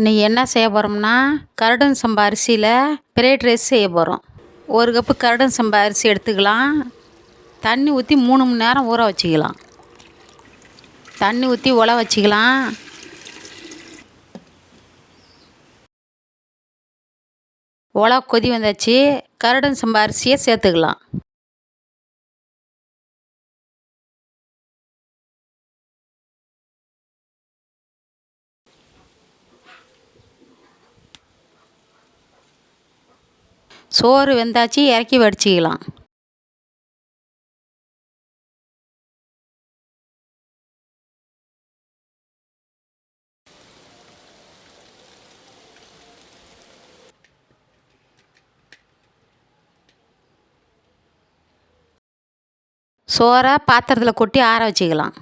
இன்றைக்கி என்ன செய்ய போகிறோம்னா கருடன் சம்பா அரிசியில் ஃப்ரைட் ரைஸ் செய்ய போகிறோம் ஒரு கப்பு கருடன் சம்பா அரிசி எடுத்துக்கலாம். தண்ணி ஊற்றி மூணு மணி நேரம் ஊற வச்சுக்கலாம். தண்ணி ஊற்றி உல வச்சுக்கலாம். உல கொதி வந்தாச்சு. கருடன் சம்பா அரிசியை சேர்த்துக்கலாம். சோறு வெந்தாச்சு இறக்கி வடிச்சிக்கலாம். சோறை பாத்திரத்தில் கொட்டி ஆற வச்சுக்கலாம்.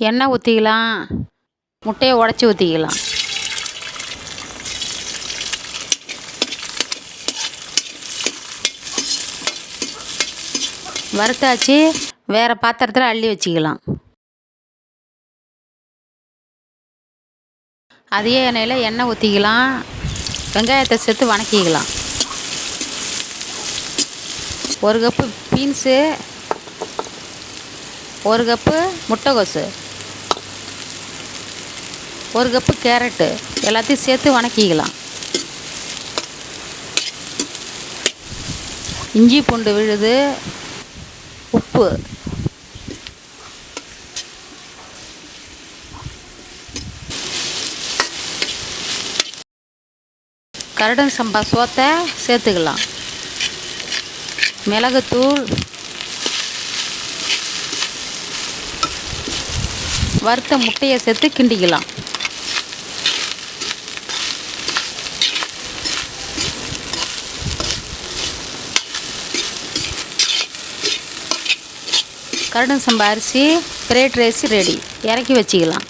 எண்ணெய் ஊற்றிக்கலாம் முட்டையை உடச்சி ஊற்றிக்கலாம் வறுத்தாச்சு. வேறு பாத்திரத்தில் அள்ளி வச்சுக்கலாம். அதே எண்ணெயில் எண்ணெய் ஊற்றிக்கலாம் வெங்காயத்தை சேர்த்து வணக்கிக்கலாம். ஒரு கப்பு பீன்ஸு ஒரு கப்பு முட்டைகோசு ஒரு கப்பு கேரட்டு எல்லாத்தையும் சேர்த்து வணக்கிக்கலாம். இஞ்சி பூண்டு விழுது உப்பு. கருடன் சம்பா சோத்தை சேர்த்துக்கலாம். மிளகுத்தூள். வறுத்த முட்டையை சேர்த்து கிண்டிக்கலாம். கருடன் சம்பா அரிசி ஃப்ரைட் ரைஸ் ரெடி. இறக்கி வச்சுக்கலாம்.